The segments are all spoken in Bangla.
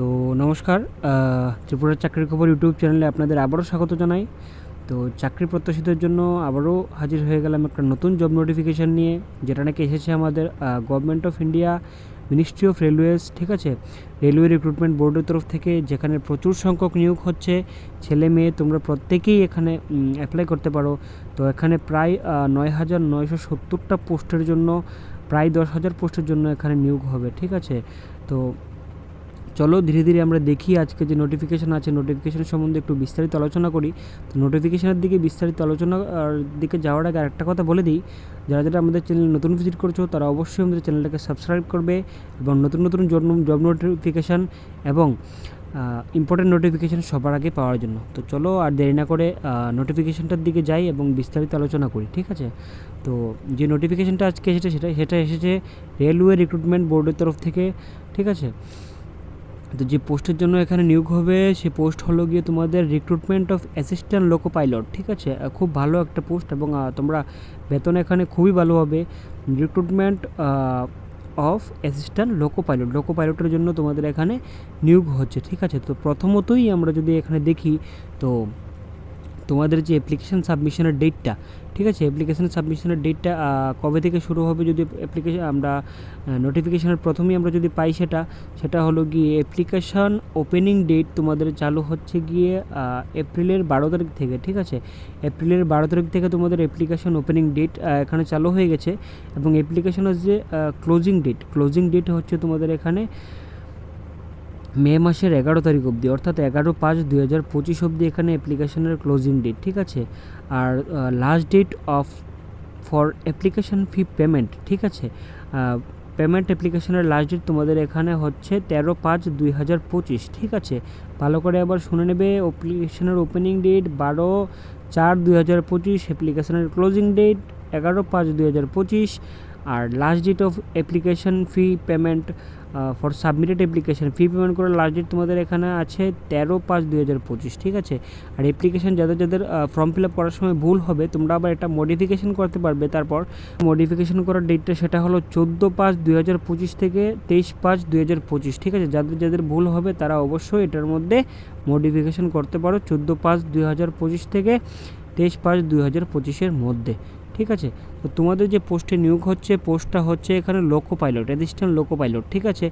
তো নমস্কার ত্রিপুরার চাকরির খবর ইউটিউব চ্যানেলে আপনাদের আবারও স্বাগত জানাই। তো চাকরি প্রত্যাশীদের জন্য আবারও হাজির হয়ে গেলাম একটা নতুন জব নোটিফিকেশান নিয়ে, যেটা নাকি এসেছে আমাদের government of India ministry of railways ঠিক আছে? রেলওয়ে রিক্রুটমেন্ট বোর্ডের তরফ থেকে, যেখানে প্রচুর সংখ্যক নিয়োগ হচ্ছে। ছেলে মেয়ে তোমরা প্রত্যেকেই এখানে অ্যাপ্লাই করতে পারো। তো এখানে প্রায় নয় হাজার নয়শো সত্তরটা পোস্টের জন্য, প্রায় দশ হাজার পোস্টের জন্য এখানে নিয়োগ হবে, ঠিক আছে? তো চলো ধীরে ধীরে আমরা দেখি আজকে যে নোটিফিকেশান আছে নোটিফিকেশান সম্বন্ধে একটু বিস্তারিত আলোচনা করি। তো নোটিফিকেশানের দিকে বিস্তারিত আলোচনার দিকে যাওয়ার আগে আরেকটা কথা বলে দিই। যারা যারা আমাদের চ্যানেল নতুন ভিজিট করছ, তারা অবশ্যই আমাদের চ্যানেলটাকে সাবস্ক্রাইব করবে এবং নতুন নতুন জব নোটিফিকেশান এবং ইম্পর্টেন্ট নোটিফিকেশান সবার আগে পাওয়ার জন্য। তো চলো আর দেরি না করে নোটিফিকেশানটার দিকে যাই এবং বিস্তারিত আলোচনা করি, ঠিক আছে? তো যে নোটিফিকেশানটা আজকে এসেছে, সেটা সেটা এসেছে রেলওয়ে রিক্রুটমেন্ট বোর্ডের তরফ থেকে, ঠিক আছে? তো যে পোস্টের জন্য এখানে নিয়োগ হবে, সে পোস্ট হলো গিয়ে তোমাদের recruitment of assistant loco pilot ঠিক আছে? খুব ভালো একটা পোস্ট এবং তোমরা বেতন এখানে খুবই ভালো হবে। Recruitment of assistant loco pilot loco পাইলটের জন্য তোমাদের এখানে নিয়োগ হচ্ছে, ঠিক আছে? তো প্রথমতই আমরা যদি এখানে দেখি, তো তোমাদের যে অ্যাপ্লিকেশান সাবমিশনের ডেটটা ঠিক আছে? অ্যাপ্লিকেশান সাবমিশনের ডেটটা কবে থেকে শুরু হবে যদি অ্যাপ্লিকেশান আমরা নোটিফিকেশানের প্রথমেই আমরা যদি পাই সেটা সেটা হলো গিয়ে অ্যাপ্লিকেশান ওপেনিং ডেট তোমাদের চালু হচ্ছে গিয়ে এপ্রিলের বারো তারিখ থেকে, ঠিক আছে? এপ্রিলের বারো তারিখ থেকে তোমাদের অ্যাপ্লিকেশান ওপেনিং ডেট এখানে চালু হয়ে গেছে এবং অ্যাপ্লিকেশানের যে ক্লোজিং ডেট ক্লোজিং ডেট হচ্ছে তোমাদের এখানে মে মাসের এগারো তারিখ অবধি, অর্থাৎ এগারো পাঁচ দুই হাজার পঁচিশ অবধি এখানে অ্যাপ্লিকেশনের ক্লোজিং ডেট ঠিক আছে? আর last date of for application fee payment ঠিক আছে? পেমেন্ট অ্যাপ্লিকেশনের লাস্ট ডেট তোমাদের এখানে হচ্ছে তেরো পাঁচ দুই হাজার পঁচিশ, ঠিক আছে? ভালো করে আবার শুনে নেবে অ্যাপ্লিকেশনের ওপেনিং ডেট বারো চার দুই হাজার পঁচিশ অ্যাপ্লিকেশনের ক্লোজিং ডেট এগারো পাঁচ দুই হাজার পঁচিশ, আর last date of application fee payment for submitted application fee payment করার লাস্ট ডেট তোমাদের এখানে আছে তেরো পাঁচ দুই হাজার পঁচিশ, ঠিক আছে? আর অ্যাপ্লিকেশন যাদের যাদের ফর্ম ফিল আপ করার সময় ভুল হবে, তোমরা আবার এটা মডিফিকেশন করতে পারবে। তারপর মডিফিকেশন করার ডেটটা সেটা হলো চোদ্দ পাঁচ দুই হাজার পঁচিশ থেকে তেইশ পাঁচ দুই হাজার পঁচিশ, ঠিক আছে? যাদের যাদের ভুল হবে, তারা অবশ্যই এটার মধ্যে মডিফিকেশন করতে পারো চোদ্দ পাঁচ দুই হাজার পঁচিশ থেকে তেইশ পাঁচ দুই হাজার পঁচিশের মধ্যে। ঠিক আছে? তো তোমাদের যে পোস্টে নিয়োগ হচ্ছে, পোস্টটা হচ্ছে এখানে loco pilot assistant loco pilot ঠিক আছে?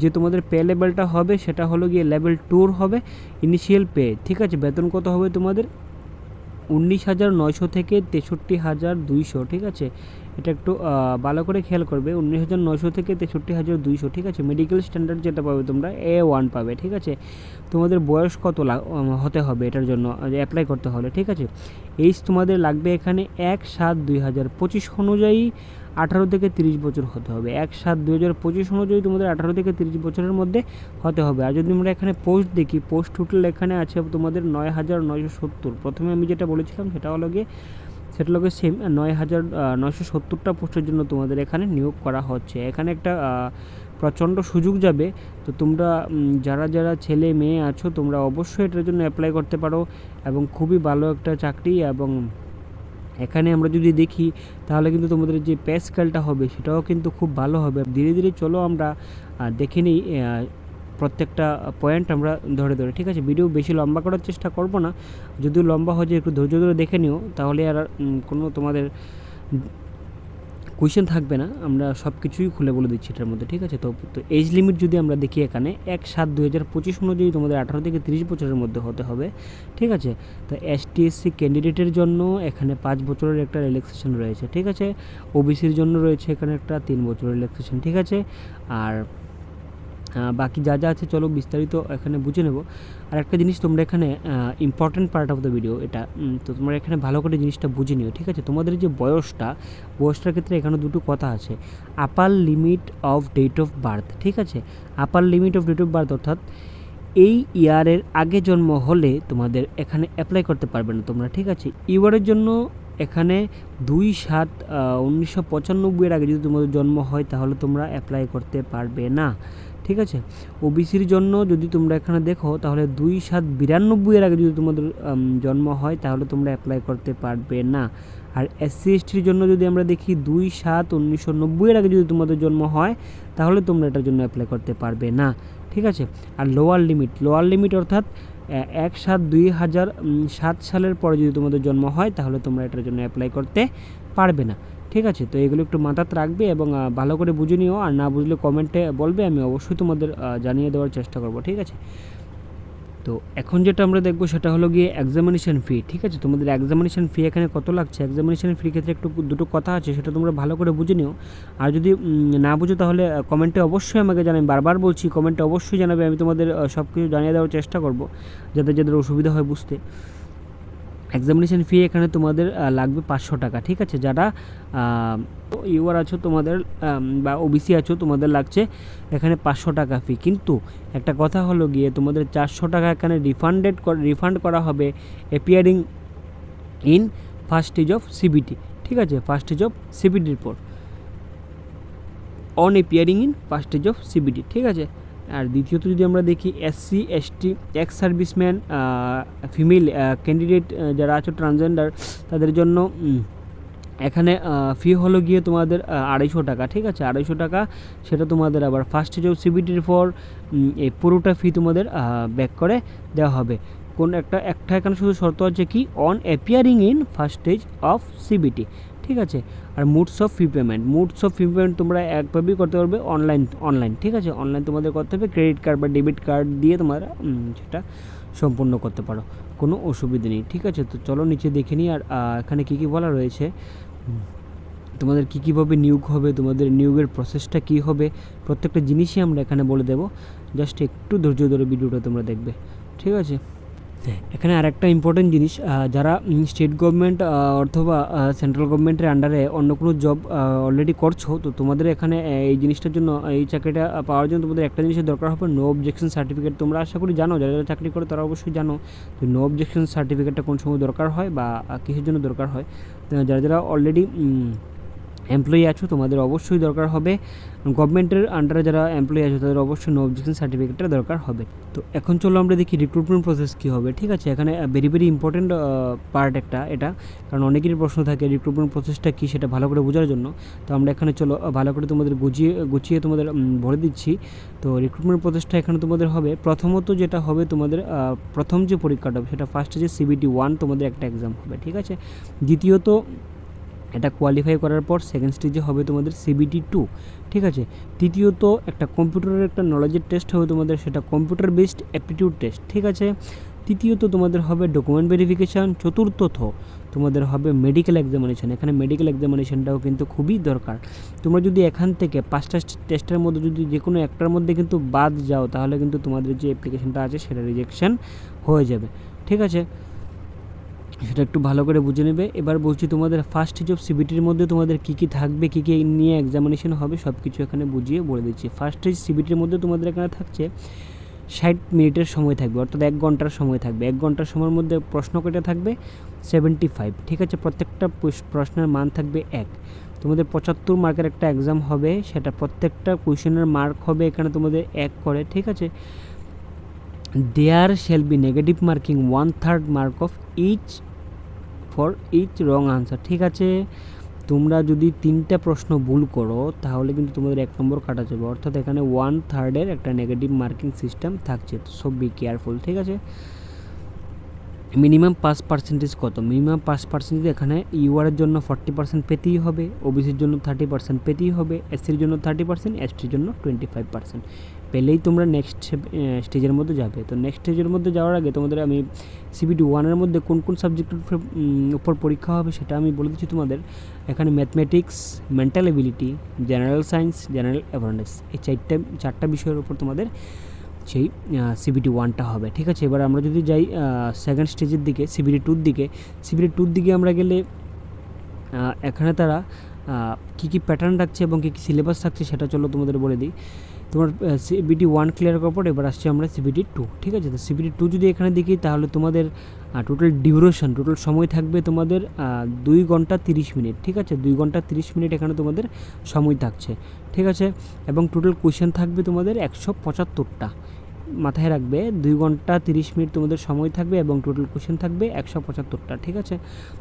যে তোমাদের পে লেভেলটা হবে, সেটা হলো গিয়ে লেভেল টুর হবে ইনিশিয়াল পে ঠিক আছে? বেতন কত হবে তোমাদের? উনিশ হাজার নয়শো থেকে তেষট্টি হাজার দুইশো, ঠিক আছে? এটা একটু ভালো করে খেয়াল করবে। উনিশ হাজার নয়শো থেকে তেষট্টি হাজার দুইশো, ঠিক আছে? মেডিকেল স্ট্যান্ডার্ড যেটা পাবে তোমরা এ ওয়ান পাবে, ঠিক আছে? তোমাদের বয়স কত হতে হবে এটার জন্য অ্যাপ্লাই করতে হলে, ঠিক আছে? এইজ তোমাদের লাগবে এখানে এক সাত দুই হাজার পঁচিশ অনুযায়ী আঠারো থেকে তিরিশ বছর হতে হবে। এক সাত দুই হাজার পঁচিশ অনুযায়ী তোমাদের আঠারো থেকে তিরিশ বছরের মধ্যে হতে হবে। আর যদি আমরা এখানে পোস্ট দেখি পোস্ট টোটাল এখানে আছে তোমাদের নয় হাজার নয়শো সত্তর। প্রথমে আমি যেটা বলেছিলাম, সেটা হলো গিয়ে সেটা লোকে সেম নয় হাজার নয়শো সত্তরটা পোস্টের জন্য তোমাদের এখানে নিয়োগ করা হচ্ছে। এখানে একটা প্রচণ্ড সুযোগ যাবে। তো তোমরা যারা যারা ছেলে মেয়ে আছো, তোমরা অবশ্যই এটার জন্য অ্যাপ্লাই করতে পারো এবং খুবই ভালো একটা চাকরি এবং এখানে আমরা যদি দেখি, তাহলে কিন্তু তোমাদের যে পে হবে, সেটাও কিন্তু খুব ভালো হবে। ধীরে ধীরে চলো আমরা দেখে নিই প্রত্যেকটা পয়েন্ট আমরা ধরে ধরে, ঠিক আছে? ভিডিও বেশি লম্বা করার চেষ্টা করব না। যদিও লম্বা হয়ে যায়, একটু ধৈর্য ধরে দেখে নিও। তাহলে আর কোনো তোমাদের কোয়েশ্চেন থাকবে না। আমরা সব কিছুই খুলে বলে দিচ্ছি এটার মধ্যে, ঠিক আছে? তো তো এজ লিমিট যদি আমরা দেখি এখানে, এক সাত দুই হাজার পঁচিশ অনুযায়ী তোমাদের আঠারো থেকে তিরিশ বছরের মধ্যে হতে হবে, ঠিক আছে? তো এস টিএসসি ক্যান্ডিডেটের জন্য এখানে পাঁচ বছরের একটা রিল্যাক্সেশন রয়েছে, ঠিক আছে? ওবিসির জন্য রয়েছে এখানে একটা তিন বছরের রিল্যাক্সেশন ঠিক আছে? আর বাকি যা যা আছে চলো বিস্তারিত এখানে বুঝে নেব। আর একটা জিনিস তোমরা এখানে important part of the video এটা তো তোমরা এখানে ভালো করে জিনিসটা বুঝে নিও, ঠিক আছে? তোমাদের যে বয়সটা, বয়সটার ক্ষেত্রে এখানে দুটো কথা আছে। Upper limit of date of birth ঠিক আছে? Upper limit of date of birth অর্থাৎ এই ইয়ারের আগে জন্ম হলে তোমাদের এখানে অ্যাপ্লাই করতে পারবে না তোমরা, ঠিক আছে? ইয়ারের জন্য এখানে দুই সাত উনিশশো পঁচানব্বইয়ের আগে যদি তোমাদের জন্ম হয় তাহলে তোমরা অ্যাপ্লাই করতে পারবে না। ঠিক আছে? ওবিসির জন্য যদি তোমরা এখানে দেখো, তাহলে দুই সাত বিরানব্বইয়ের আগে যদি তোমাদের জন্ম হয়, তাহলে তোমরা অ্যাপ্লাই করতে পারবে না। আর এসসি এসটির জন্য যদি আমরা দেখি, দুই সাত উনিশশো নব্বইয়ের আগে যদি তোমাদের জন্ম হয়, তাহলে তোমরা এটার জন্য অ্যাপ্লাই করতে পারবে না। ঠিক আছে? আর লোয়ার লিমিট লোয়ার লিমিট অর্থাৎ এক সাত দুই হাজার সাত সালের পরে যদি তোমাদের জন্ম হয়, তাহলে তোমরা এটার জন্য অ্যাপ্লাই করতে পারবে না। ঠিক আছে? তো এগুলো একটু মাথাতে রাখবে এবং ভালো করে বুঝে নিও। আর না বুঝলে কমেন্টে বলবে, আমি অবশ্যই তোমাদের জানিয়ে দেওয়ার চেষ্টা করব, ঠিক আছে? তো এখন যেটা আমরা দেখব সেটা হলো গিয়ে এক্সামিনেশান ফি ঠিক আছে? তোমাদের এক্সামিনেশান ফি এখানে কত লাগছে? এক্সামিনেশান ফির ক্ষেত্রে একটু দুটো কথা আছে, সেটা তোমরা ভালো করে বুঝে নিও। আর যদি না বুঝো তাহলে কমেন্টে অবশ্যই আমাকে জানাবে। বারবার বলছি কমেন্টে অবশ্যই জানাবে। আমি তোমাদের সব কিছু জানিয়ে দেওয়ার চেষ্টা করব যাদের যাদের অসুবিধা হয় বুঝতে। এক্সামিনেশন ফি এখানে তোমাদের লাগবে পাঁচশো টাকা, ঠিক আছে? যারা ইউআর আছো তোমাদের বা ওবিসি আছো তোমাদের লাগছে এখানে পাঁচশো টাকা ফি কিন্তু একটা কথা হলো গিয়ে তোমাদের চারশো টাকা এখানে রিফান্ডেড রিফান্ড করা হবে appearing in first stage of CBT ঠিক আছে? ফার্স্ট স্টেজ অফ সিবিটির পর on appearing in first stage of CBT ঠিক আছে? আর দ্বিতীয়ত যদি আমরা দেখি SC ST ex serviceman female candidate যারা আছে ট্রান্সজেন্ডার তাদের জন্য এখানে ফি হলো গিয়ে তোমাদের আড়াইশো টাকা, ঠিক আছে? আড়াইশো টাকা, সেটা তোমাদের আবার ফার্স্ট অফ সিবিটির পর এই পুরোটা ফি তোমাদের ব্যাক করে দেওয়া হবে। কোন একটা একটা এখানে শুধু শর্ত আছে কি? On appearing in first stage of CBT ঠিক আছে? আর modes of fee payment modes of fee payment তোমরা একভাবেই করতে পারবে অনলাইন অনলাইন ঠিক আছে? অনলাইন তোমাদের করতে হবে ক্রেডিট কার্ড বা ডেবিট কার্ড দিয়ে তোমরা সেটা সম্পূর্ণ করতে পারো, কোনো অসুবিধা নেই, ঠিক আছে? তো চলো নিচে দেখে নিই, আর এখানে কী কী বলা রয়েছে? তোমাদের কী কীভাবে নিয়োগ হবে, তোমাদের নিয়োগের প্রসেসটা কী হবে, প্রত্যেকটা জিনিসই আমরা এখানে বলে দেবো। জাস্ট একটু ধৈর্য ধরে ভিডিওটা তোমরা দেখবে, ঠিক আছে? এখানে আরেকটা ইম্পর্টেন্ট জিনিস যারা স্টেট গভর্নমেন্ট অথবা সেন্ট্রাল গভর্নমেন্টের আন্ডারে অন্য কোনো জব অলরেডি করছ, তো তোমাদের এখানে এই জিনিসটার জন্য এই চাকরিটা পাওয়ার জন্য তোমাদের একটা জিনিসের দরকার হবে নো অবজেকশন সার্টিফিকেট তোমরা আশা করি জানো, যারা যারা চাকরি করে তারা অবশ্যই জানো, যে নো অবজেকশন সার্টিফিকেটটা কোন সময় দরকার হয় বা কিসের জন্য দরকার হয়। যারা যারা অলরেডি এমপ্লয়ি আছো, তোমাদের অবশ্যই দরকার হবে। গভর্নমেন্টের আন্ডারে যারা এমপ্লয়ি আছো, তাদের অবশ্যই নো অবজেকশন সার্টিফিকেটটা দরকার হবে। তো এখন চলো আমরা দেখি রিক্রুটমেন্ট প্রসেস কী হবে, ঠিক আছে? এখানে ভেরি ভেরি ইম্পর্টেন্ট পার্ট একটা এটা। কারণ অনেকেরই প্রশ্ন থাকে রিক্রুটমেন্ট প্রসেসটা কী, সেটা ভালো করে বোঝার জন্য। তো আমরা এখানে চলো ভালো করে তোমাদের গুছিয়ে গুছিয়ে তোমাদের ভরে দিচ্ছি। তো রিক্রুটমেন্ট প্রসেসটা এখানে তোমাদের হবে। প্রথমত যেটা হবে তোমাদের প্রথম যে পরীক্ষাটা হবে, সেটা ফার্স্টে যে সিবিটি ওয়ান তোমাদের একটা এক্সাম হবে, ঠিক আছে? দ্বিতীয়ত এটা কোয়ালিফাই করার পর সেকেন্ড স্টেজে হবে তোমাদের সিবিটি টু ঠিক আছে? তৃতীয়ত একটা কম্পিউটারের একটা নলেজের টেস্ট হবে তোমাদের, সেটা কম্পিউটার বেসড অ্যাপটিটিউড টেস্ট ঠিক আছে? তৃতীয়ত তোমাদের হবে ডকুমেন্ট ভেরিফিকেশান চতুর্থত তোমাদের হবে মেডিকেল এক্সামিনেশান এখানে মেডিকেল এক্সামিনেশানটাও কিন্তু খুবই দরকার। তোমরা যদি এখান থেকে পাঁচটা টেস্টের মধ্যে যদি যে কোনো একটার মধ্যে কিন্তু বাদ যাও, তাহলে কিন্তু তোমাদের যে অ্যাপ্লিকেশনটা আছে সেটা রিজেকশন হয়ে যাবে, ঠিক আছে? সেটা একটু ভালো করে বুঝে নেবে। এবার বলছি তোমাদের ফার্স্ট অফ সিবিটির মধ্যে তোমাদের কী কী থাকবে, কী কী নিয়ে এক্সামিনেশন হবে সব কিছু এখানে বুঝিয়ে বলে দিচ্ছি। ফার্স্ট সিবিটির মধ্যে তোমাদের এখানে থাকছে ষাট মিনিটের সময় থাকবে, অর্থাৎ এক ঘণ্টার সময় থাকবে। এক ঘণ্টার সময়ের মধ্যে প্রশ্ন কয়টা থাকবে সেভেন্টি ফাইভ ঠিক আছে? প্রত্যেকটা প্রশ্নের মান থাকবে এক। তোমাদের পঁচাত্তর মার্কের একটা এক্সাম হবে, সেটা প্রত্যেকটা কোয়েশনের মার্ক হবে এখানে তোমাদের এক করে, ঠিক আছে? There shall be negative marking one third mark of each for each wrong answer ঠিক আছে? তোমরা যদি তিনটা প্রশ্ন ভুল করো, তাহলে কিন্তু তোমাদের এক নম্বর কাটা যাবে। অর্থাৎ এখানে ওয়ান থার্ডের একটা নেগেটিভ মার্কিং সিস্টেম থাকছে। তো সব বি কেয়ারফুল ঠিক আছে? মিনিমাম পাঁচ পার্সেন্টেজ কত? মিনিমাম পাঁচ পার্সেন্টেজ এখানে ইউআরের জন্য ফর্টি পার্সেন্ট পেতেই হবে ওবিসির জন্য থার্টি পার্সেন্ট পেতেই হবে এসসির জন্য থার্টি পার্সেন্ট এসটির জন্য টোয়েন্টি ফাইভ পার্সেন্ট পেলেই তোমরা নেক্সট স্টেজের মধ্যে যাবে। তো নেক্সট স্টেজের মধ্যে যাওয়ার আগে তোমাদের আমি সিবিটি ওয়ানের মধ্যে কোন কোন সাবজেক্টের উপর পরীক্ষা হবে সেটা আমি বলে দিচ্ছি তোমাদের। এখানে mathematics mental ability general science general awareness এই চারটা চারটা বিষয়ের উপর তোমাদের সেই সিবিটি ওয়ানটা হবে। ঠিক আছে, এবার আমরা যদি যাই সেকেন্ড স্টেজের দিকে সিবিটি টুর দিকে। সিবিটি টুর দিকে আমরা গেলে এখানে তারা কী কী প্যাটার্ন রাখছে এবং কী কী সিলেবাস থাকছে সেটা চলো তোমাদের বলে দিই। তোমার সিবিটি ওয়ান ক্লিয়ার করার পর এবার আসছি আমরা সিবিটি টু ঠিক আছে? তো সিবিটি টু যদি এখানে দেখি তাহলে তোমাদের টোটাল ডিউরেশন টোটাল সময় থাকবে তোমাদের দুই ঘণ্টা তিরিশ মিনিট, ঠিক আছে? দুই ঘণ্টা তিরিশ মিনিট এখানে তোমাদের সময় থাকছে, ঠিক আছে? এবং টোটাল কোয়েশ্চেন থাকবে তোমাদের একশো পঁচাত্তরটা। মাথায় রাখবে, দুই ঘণ্টা তিরিশ মিনিট তোমাদের সময় থাকবে এবং টোটাল কোয়েশ্চেন থাকবে একশো পঁচাত্তরটা, ঠিক আছে?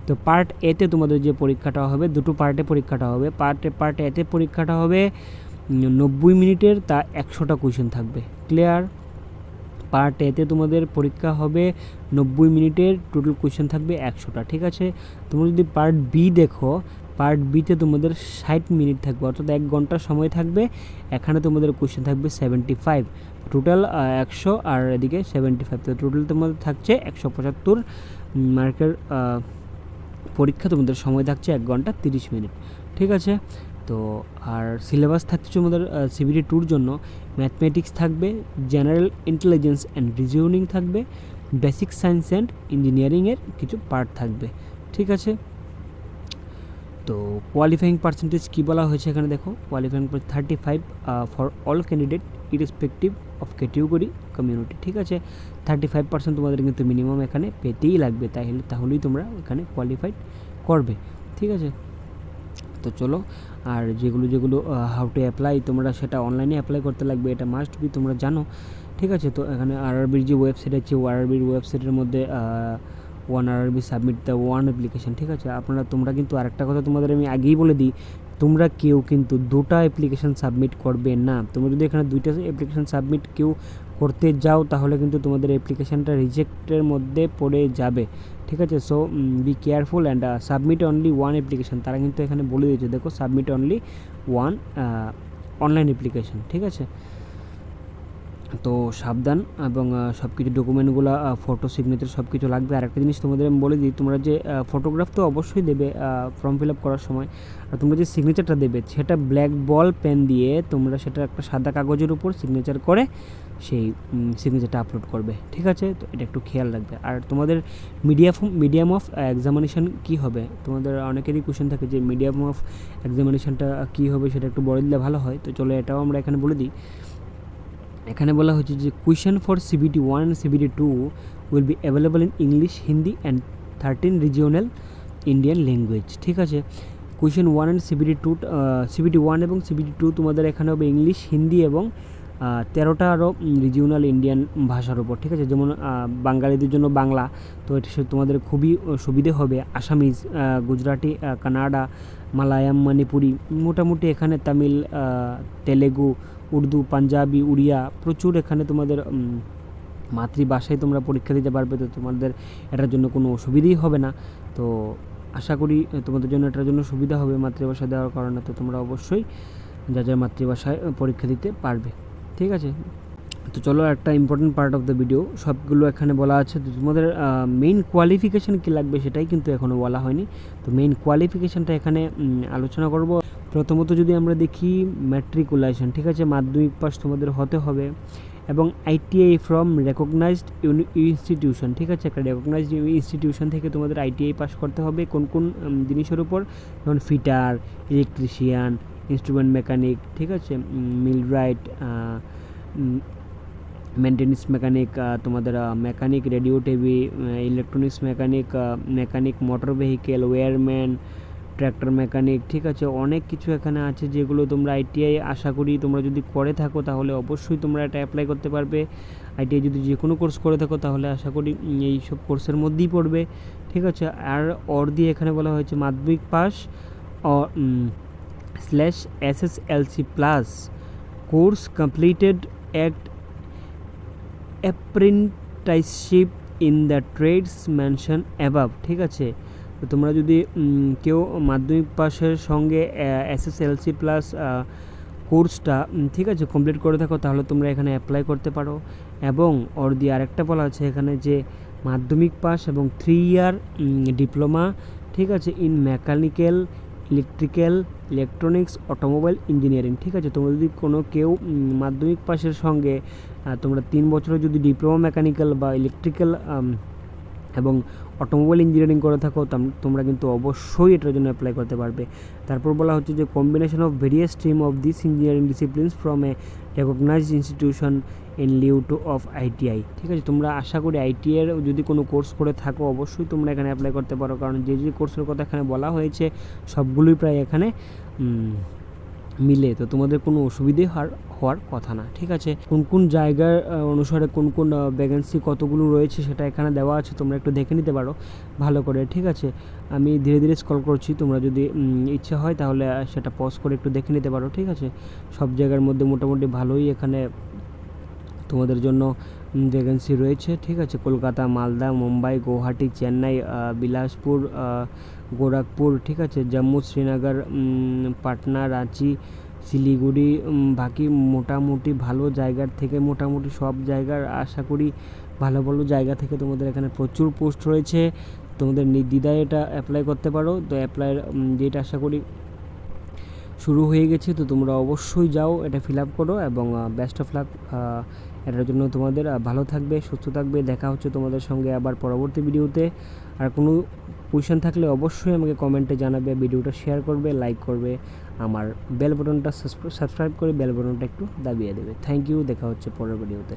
তো পার্ট এতে তোমাদের যে পরীক্ষাটা হবে, দুটো পার্টে পরীক্ষাটা হবে। পার্টে পার্ট এতে পরীক্ষাটা হবে নব্বই মিনিটের তা একশোটা কোয়েশ্চেন থাকবে। ক্লিয়ার পার্ট এতে তোমাদের পরীক্ষা হবে নব্বই মিনিটের টোটাল কোয়েশ্চেন থাকবে একশোটা, ঠিক আছে? তোমরা যদি পার্ট বি দেখো পার্ট বিতে তোমাদের ষাট মিনিট থাকবে, অর্থাৎ এক ঘণ্টা সময় থাকবে, এখানে তোমাদের কোয়েশ্চেন থাকবে সেভেন্টি ফাইভ টোটাল একশো আর এদিকে সেভেন্টি ফাইভ তো টোটাল তোমাদের থাকছে একশো পঁচাত্তর মার্কের পরীক্ষা তোমাদের সময় থাকছে এক ঘণ্টা তিরিশ মিনিট, ঠিক আছে? তো আর সিলেবাস থাকছে আমাদের সিবিডি টুর জন্য ম্যাথমেটিক্স থাকবে জেনারেল ইন্টেলিজেন্স অ্যান্ড রিজনিং থাকবে বেসিক সায়েন্স অ্যান্ড ইঞ্জিনিয়ারিংয়ের কিছু পার্ট থাকবে, ঠিক আছে? তো কোয়ালিফাইং পার্সেন্টেজ কী বলা হয়েছে এখানে দেখো? Qualifying thirty five for all candidate irrespective of category community ঠিক আছে? থার্টি ফাইভ পার্সেন্ট তোমাদের কিন্তু মিনিমাম এখানে পেতেই লাগবে তাহলে তাহলেই তোমরা এখানে কোয়ালিফাইড করবে, ঠিক আছে? তো চলো, আর যেগুলো যেগুলো হাউ টু অ্যাপ্লাই তোমরা সেটা অনলাইনে অ্যাপ্লাই করতে লাগবে, এটা মাস্ট বি তোমরা জানো। ঠিক আছে, তো এখানে আরআরবির যে ওয়েবসাইট আছে আরআরবির ওয়েবসাইটের মধ্যে one RRB submit the one application ঠিক আছে? আপনারা, তোমরা কিন্তু আরেকটা কথা তোমাদের আমি আগেই বলে দিই, তোমরা কেউ কিন্তু দুটা অ্যাপ্লিকেশান সাবমিট করবে না। তোমরা যদি এখানে দুইটা অ্যাপ্লিকেশান সাবমিট কেউ করতে যাও, তাহলে কিন্তু তোমাদের অ্যাপ্লিকেশানটা রিজেক্টের মধ্যে পড়ে যাবে। ঠিক আছে? So be careful and submit only one application তারা কিন্তু এখানে বলে দিয়েছে, দেখো submit only one online application ঠিক আছে? তো সাবধান এবং সব কিছু ডকুমেন্টগুলো ফটো সিগনেচার সব কিছু লাগবে। আর একটা জিনিস তোমাদের আমি বলে দিই, তোমরা যে ফটোগ্রাফ তো অবশ্যই দেবে ফর্ম ফিল আপ করার সময়। আর তোমরা যে সিগনেচারটা দেবে, সেটা ব্ল্যাক বল পেন দিয়ে তোমরা সেটা একটা সাদা কাগজের উপর সিগনেচার করে সেই সিগনেচারটা আপলোড করবে। ঠিক আছে? তো এটা একটু খেয়াল রাখবে। আর তোমাদের মিডিয়াম মিডিয়াম অফ এক্সামিনেশান কী হবে? তোমাদের অনেকেরই কোয়েশ্চেন থাকে যে মিডিয়াম অফ এক্সামিনেশানটা কী হবে, সেটা একটু বলে দিলে ভালো হয়। তো চলো এটাও আমরা এখানে বলে দিই। এখানে বলা হচ্ছে যে question for CBT one and CBT two will be available in English Hindi and thirteen regional Indian language ঠিক আছে? Question one and CBT two CBT one এবং সিবিটি টু তোমাদের এখানে হবে ইংলিশ হিন্দি এবং তেরোটা আরও রিজিওনাল ইন্ডিয়ান ভাষার ওপর ঠিক আছে? যেমন বাঙালিদের জন্য বাংলা, তো এটা তোমাদের খুবই সুবিধে হবে। আসামিজ গুজরাটি কানাডা মালায়াম মণিপুরি মোটামুটি এখানে তামিল তেলেগু উর্দু, পাঞ্জাবি, উড়িয়া প্রচুর এখানে তোমাদের মাতৃভাষায় তোমরা পরীক্ষা দিতে পারবে, তো তোমাদের এটার জন্য কোনো অসুবিধেই হবে না। তো আশা করি তোমাদের জন্য এটার জন্য সুবিধা হবে মাতৃভাষা দেওয়ার কারণে, তো তোমরা অবশ্যই যা যা মাতৃভাষায় পরীক্ষা দিতে পারবে। ঠিক আছে? তো চলো একটা important part of the video সবগুলো এখানে বলা আছে। তো তোমাদের মেইন কোয়ালিফিকেশান কী লাগবে সেটাই কিন্তু এখনও বলা হয়নি। তো মেইন কোয়ালিফিকেশানটা এখানে আলোচনা করব। প্রথমত যদি আমরা দেখি ম্যাট্রিকুলেশন ঠিক আছে? মাধ্যমিক পাস তোমাদের হতে হবে। এবং আইটিআই ফ্রম রেকগনাইজড ইনস্টিটিউশন ঠিক আছে? একটা রেকগনাইজড ইনস্টিটিউশন থেকে তোমাদের আইটিআই পাস করতে হবে। কোন কোন জিনিসের উপর? যেমন ফিটার ইলেকট্রিশিয়ান ইনস্ট্রুমেন্ট মেকানিক ঠিক আছে? মিলরাইট মেনটেন্স মেকানিক তোমাদের mechanic radio TV electronics mechanic mechanic motor vehicle wireman tractor mechanic ঠিক আছে? অনেক কিছু এখানে আছে যেগুলো তোমরা আইটিআই আশা করি তোমরা যদি করে থাকো তাহলে অবশ্যই তোমরা এটা অ্যাপ্লাই করতে পারবে। আইটিআই যদি যে কোনো কোর্স করে থাকো তাহলে আশা করি এই সব কোর্সের মধ্যেই পড়বে। ঠিক আছে? আর অর দিয়ে এখানে বলা হয়েছে মাধ্যমিক pass slash S S L C plus course completed act apprenticeship in the trades mention above ঠিক আছে? তো তোমরা যদি কেউ মাধ্যমিক পাশের সঙ্গে এসএসএলসি প্লাস কোর্সটা ঠিক আছে কমপ্লিট করে থাকো, তাহলে তোমরা এখানে অ্যাপ্লাই করতে পারো। এবং ওর দিয়ে আরেকটা বলা আছে এখানে যে, মাধ্যমিক পাস এবং থ্রি ইয়ার ডিপ্লোমা ঠিক আছে in mechanical electrical electronics automobile engineering ঠিক আছে। তোমরা যদি কোনো কেউ মাধ্যমিক পাশের সঙ্গে তোমরা তিন বছরের যদি ডিপ্লোমা মেকানিক্যাল বা ইলেকট্রিক্যাল এবং অটোমোবাইল ইঞ্জিনিয়ারিং করে থাকো তোমরা কিন্তু অবশ্যই এটার জন্য অ্যাপ্লাই করতে পারবে। তারপর বলা হচ্ছে যে combination of various stream of this engineering disciplines from a recognised institution in lieu to of ITI ঠিক আছে? তোমরা আশা করি আইটিআইয়ের যদি কোনো কোর্স করে থাকো, অবশ্যই তোমরা এখানে অ্যাপ্লাই করতে পারো। কারণ যে যে কোর্সের কথা এখানে বলা হয়েছে, সবগুলোই প্রায় এখানে মিলে, তো তোমাদের কোনো অসুবিধে হওয়ার হওয়ার কথা না, ঠিক আছে? কোন কোন জায়গার অনুসারে কোন কোন ভ্যাকেন্সি কতগুলো রয়েছে সেটা এখানে দেওয়া আছে, তোমরা একটু দেখে নিতে পারো, ভালো করে, ঠিক আছে? আমি ধীরে ধীরে স্কল করছি, তোমরা যদি ইচ্ছা হয় তাহলে সেটা পজ করে একটু দেখে নিতে পারো, ঠিক আছে? সব জায়গার মধ্যে মোটামুটি ভালোই এখানে তোমাদের জন্য ভ্যাকেন্সি রয়েছে, ঠিক আছে? কলকাতা, মালদা, মুম্বাই, গুয়াহাটি, চেন্নাই বিলাসপুর গোরখপুর, ঠিক আছে? জম্মু, শ্রীনগর পাটনা, রাঁচি, শিলিগুড়ি বাকি মোটামুটি ভালো জায়গার থেকে মোটামুটি সব জায়গার আশা করি ভালো ভালো জায়গা থেকে তোমাদের এখানে প্রচুর পোস্ট রয়েছে। তোমাদের নির্দ্বিধায় এটা অ্যাপ্লাই করতে পারো। তো অ্যাপ্লাইয়ের ডেট আশা করি শুরু হয়ে গেছে। তো তোমরা অবশ্যই যাও, এটা ফিল আপ করো এবং বেস্ট অফ লাক এটার জন্য তোমাদের ভালো থাকবে, সুস্থ থাকবে। দেখা হচ্ছে তোমাদের সঙ্গে আবার পরবর্তী ভিডিওতে আর কোনো কোয়েশন থাকলে অবশ্যই আমাকে কমেন্টে জানাবে, ভিডিওটা শেয়ার করবে লাইক করবে, আমার বেল বাটনটা সাবস্ক্রাইব করে বেল বাটনটা একটু দাবিয়ে দেবে। থ্যাংক ইউ দেখা হচ্ছে পরের ভিডিওতে